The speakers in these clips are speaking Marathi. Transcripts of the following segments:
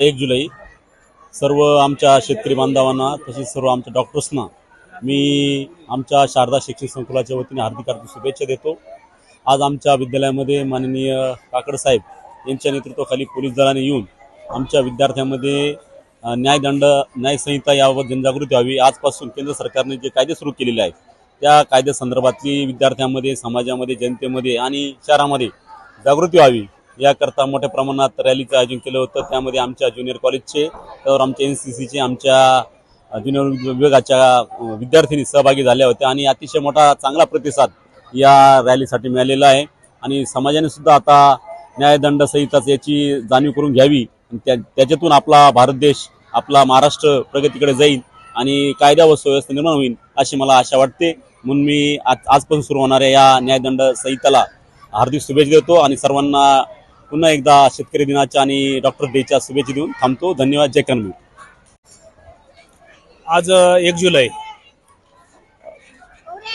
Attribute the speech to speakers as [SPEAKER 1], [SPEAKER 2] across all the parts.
[SPEAKER 1] एक जुलै. सर्व आमच्या शेतकरी बांधवांना तसेच सर्व आमच्या डॉक्टर्सना मी आमच्या शारदा शिक्षण संकुलाच्या वतीने हार्दिक हार्दिक शुभेच्छा देतो. आज आमच्या विद्यालयामध्ये माननीय काकड साहेब यांच्या नेतृत्वाखाली पोलीस दलाने येऊन आमच्या विद्यार्थ्यांमध्ये न्यायदंड न्यायसंहिता याबाबत जनजागृती व्हावी. आजपासून केंद्र सरकारने जे कायदे सुरू केलेले आहेत त्या कायद्यासंदर्भातली विद्यार्थ्यांमध्ये समाजामध्ये जनतेमध्ये आणि शहरामध्ये जागृती व्हावी. याकरता मोठ्या प्रमाणात रॅलीचं आयोजन केलं होतं. त्यामध्ये आमच्या ज्युनियर कॉलेजचे त्यावर आमच्या एन सी सीचे आमच्या ज्युनियर विभागाच्या विद्यार्थिनी सहभागी झाल्या होत्या आणि अतिशय मोठा चांगला प्रतिसाद या रॅलीसाठी मिळालेला आहे. आणि समाजाने सुद्धा आता न्यायदंड संहिताच याची जाणीव करून घ्यावी त्या त्याच्यातून आपला भारत देश आपला महाराष्ट्र प्रगतीकडे जाईल आणि कायदा व सुव्यवस्था निर्माण होईल अशी मला आशा वाटते. म्हणून मी आज आजपासून सुरू होणाऱ्या या न्यायदंड संहिताला हार्दिक शुभेच्छा देतो आणि सर्वांना पुन्हा एकदा शेतकरी दिनाच्या आणि डॉक्टर डेच्या शुभेच्छा देऊन थांबतो. धन्यवाद. जय कन्मी
[SPEAKER 2] आज एक जुलै.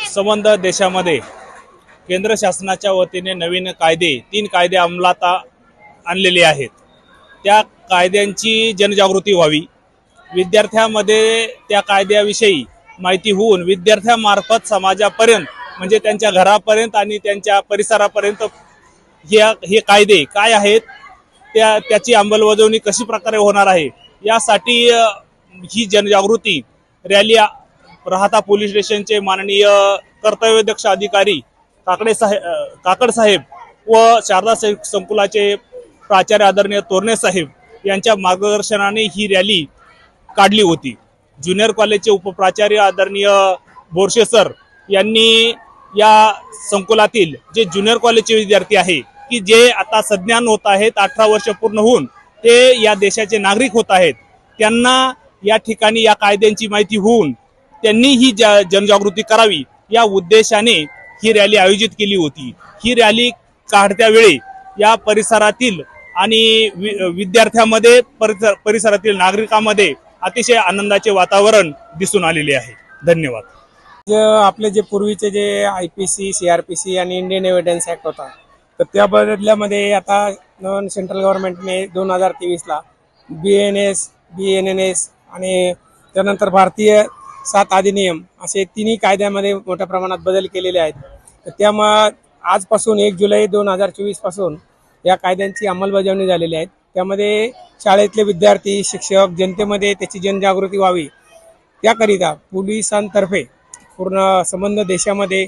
[SPEAKER 2] संबंध देशामध्ये केंद्र शासनाच्या वतीने नवीन कायदे तीन कायदे अंमलात आणलेले आहेत. त्या कायद्यांची जनजागृती व्हावी. विद्यार्थ्यांमध्ये त्या कायद्याविषयी माहिती होऊन विद्यार्थ्यांमार्फत समाजापर्यंत म्हणजे त्यांच्या घरापर्यंत आणि त्यांच्या परिसरापर्यंत हे हे कायदे काय आहेत त्या त्याची अंमलबजावणी कशी प्रकारे होणार आहे यासाठी ही जनजागृती रॅली राहता पोलीस स्टेशनचे माननीय कर्तव्यदक्ष अधिकारी काकडे साहेब काकड साहेब व शारदा संकुलाचे प्राचार्य आदरणीय तोरणे साहेब यांच्या मार्गदर्शनाने ही रॅली काढली होती. ज्युनियर कॉलेजचे उपप्राचार्य आदरणीय बोरशे सर यांनी या संकुलातील जे ज्युनियर कॉलेजचे विद्यार्थी आहे की जे आता सज्ञान होत आहेत अठरा वर्ष पूर्ण होऊन ते या देशाचे नागरिक होत आहेत त्यांना या ठिकाणी या कायद्यांची माहिती होऊन त्यांनी ही जनजागृती करावी या उद्देशाने ही रॅली आयोजित केली होती. ही रॅली काढत्या वेळी या परिसरातील आणि विद्यार्थ्यामध्ये परिसर परिसरातील नागरिकांमध्ये अतिशय आनंदाचे वातावरण दिसून आलेले आहे. धन्यवाद.
[SPEAKER 3] जे आपले जे पूर्वीचे जे I P C C R P C आणि इंडियन एव्हिडन्स ऍक्ट होता तर त्या बदल्यामध्ये आता नॉन सेंट्रल गव्हर्नमेंटने दोन हजार तेवीसला B N S B N N S आणि त्यानंतर भारतीय सात अधिनियम असे तिन्ही कायद्यामध्ये मोठ्या प्रमाणात बदल केलेले आहेत. तर त्यामुळं आजपासून एक जुलै दोन हजार चोवीसपासून या कायद्यांची अंमलबजावणी झालेली आहे. त्यामध्ये शाळेतले विद्यार्थी शिक्षक जनतेमध्ये त्याची जनजागृती व्हावी. त्याकरिता पोलिसांतर्फे पूर्ण संबंध देशामध्ये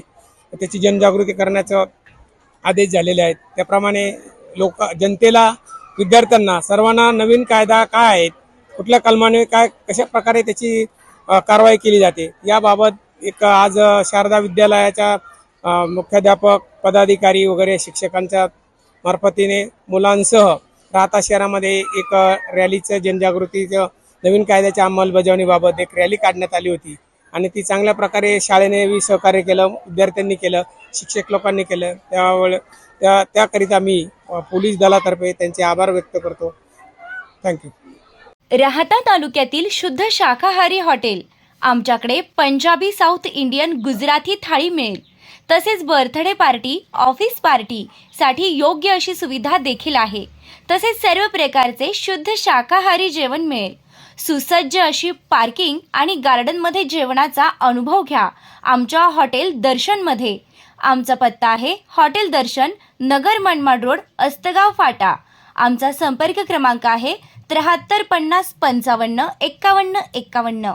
[SPEAKER 3] त्याची जनजागृती करण्याचं आदेश झालेले आहेत. त्याप्रमाणे लोक जनतेला विद्यार्थ्यांना सर्वांना नवीन कायदा काय आहेत कुठल्या कलमाने काय कशा प्रकारे त्याची कारवाई केली जाते याबाबत एक आज शारदा विद्यालयाच्या मुख्याध्यापक पदाधिकारी वगैरे शिक्षकांच्या मार्फतीने मुलांसह राहता शहरामध्ये एक रॅलीचं जनजागृतीचं नवीन कायद्याच्या अंमलबजावणीबाबत एक रॅली काढण्यात आली होती. आणि ती चांगल्या प्रकारे शाळेने सहकार्य केलं विद्यार्थ्यांनी केलं शिक्षक लोकांनी केलं. त्यावेळे त्या त्याकरिता मी पोलीस दलातर्फे त्यांचे आभार व्यक्त करतो. थँक्यू
[SPEAKER 4] राहता तालुक्यातील शुद्ध शाकाहारी हॉटेल. आमच्याकडे पंजाबी साऊथ इंडियन गुजराती थाळी मिळेल. तसेच बर्थडे पार्टी ऑफिस पार्टी साठी योग्य अशी सुविधा देखील आहे. तसेच सर्व प्रकारचे शुद्ध शाकाहारी जेवण मिळेल. सुसज्ज अशी पार्किंग आणि गार्डनमध्ये जेवणाचा अनुभव घ्या. आमच्या हॉटेल दर्शनमध्ये. आमचा पत्ता आहे हॉटेल दर्शन नगर मनमाड रोड अस्तगाव फाटा. आमचा संपर्क क्रमांक आहे त्र्याहत्तर पन्नास पंचावन्न एक्कावन्न एक्कावन्न.